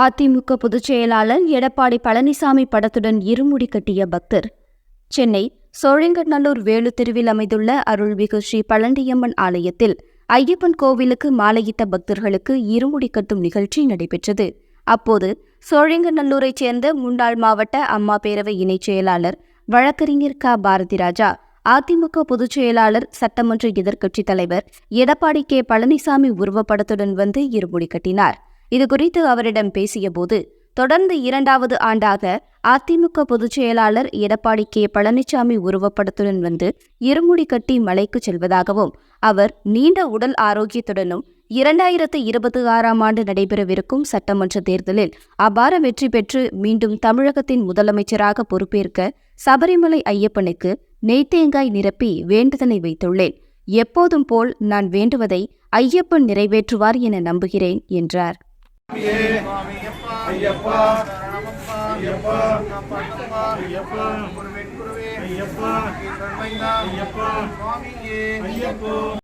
அதிமுக பொதுச் செயலாளர் எடப்பாடி பழனிசாமி படத்துடன் இருமுடி கட்டிய பக்தர். சென்னை சோழிங்கநல்லூர் வேலு தெருவில் அமைந்துள்ள அருள்மிகு ஸ்ரீ பழண்டியம்மன் ஆலயத்தில் ஐயப்பன் கோவிலுக்கு மாலையிட்ட பக்தர்களுக்கு இருமுடி கட்டும் நிகழ்ச்சி நடைபெற்றது. அப்போது சோழிங்கநல்லூரைச் சேர்ந்த முன்னாள் மாவட்ட அம்மா பேரவை இணைச் செயலாளர் வழக்கறிஞர் க. பாரதிராஜா அதிமுக பொதுச் செயலாளர் சட்டமன்ற எதிர்க்கட்சித் தலைவர் எடப்பாடி கே. பழனிசாமி உருவப்படத்துடன் வந்து இருமுடி கட்டினார். இதுகுறித்து அவரிடம் பேசியபோது தொடர்ந்து இரண்டாவது ஆண்டாக அதிமுக பொதுச் செயலாளர் எடப்பாடி கே. பழனிசாமி உருவப்படத்துடன் வந்து இருமுடி கட்டி மலைக்கு செல்வதாகவும் அவர் நீண்ட உடல் ஆரோக்கியத்துடனும் இரண்டாயிரத்து இருபத்தி ஆறாம் ஆண்டு நடைபெறவிருக்கும் சட்டமன்ற தேர்தலில் அபார வெற்றி பெற்று மீண்டும் தமிழகத்தின் முதலமைச்சராக பொறுப்பேற்க சபரிமலை ஐயப்பனுக்கு நெய்த்தேங்காய் நிரப்பி வேண்டுதலை வைத்துள்ளேன். எப்போதும் போல் நான் வேண்டுவதை ஐயப்பன் நிறைவேற்றுவார் என நம்புகிறேன் என்றார். ஐயப்பா ஐயப்பா. ஐயப்பா. ஐயப்பா. ஐயப்பா.